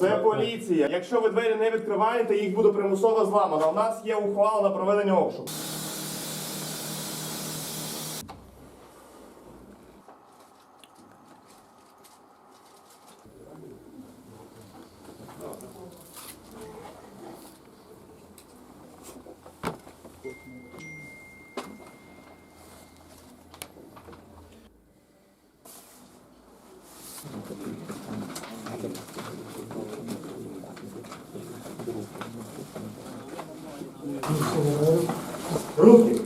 Це поліція. Якщо ви двері не відкриваєте, їх буде примусово зламано. У нас є ухвала на проведення обшуку. Руки.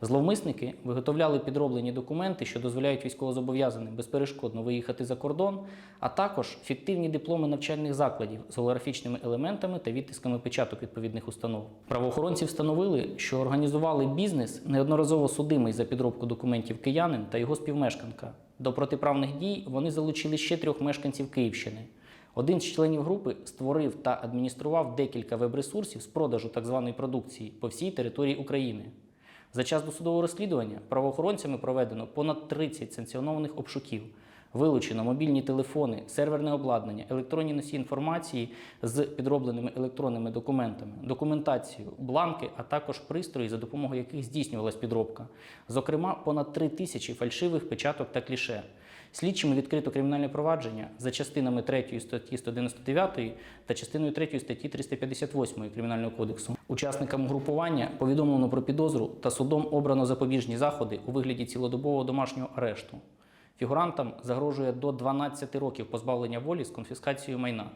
Зловмисники виготовляли підроблені документи, що дозволяють військовозобов'язаним безперешкодно виїхати за кордон, а також фіктивні дипломи навчальних закладів з голографічними елементами та відтисками печаток відповідних установ. Правоохоронці встановили, що організували бізнес неодноразово судимий за підробку документів киянин та його співмешканка. До протиправних дій вони залучили ще трьох мешканців Київщини. Один з членів групи створив та адміністрував декілька веб-ресурсів з продажу так званої продукції по всій території України. За час досудового розслідування правоохоронцями проведено понад 30 санкціонованих обшуків. Вилучено мобільні телефони, серверне обладнання, електронні носії інформації з підробленими електронними документами, документацію, бланки, а також пристрої, за допомогою яких здійснювалась підробка. Зокрема, понад 3 тисячі фальшивих печаток та кліше. Слідчими відкрито кримінальне провадження за частинами 3 статті 199 та частиною 3 статті 358 Кримінального кодексу. Учасникам групування повідомлено про підозру та судом обрано запобіжні заходи у вигляді цілодобового домашнього арешту. Фігурантам загрожує до 12 років позбавлення волі з конфіскацією майна.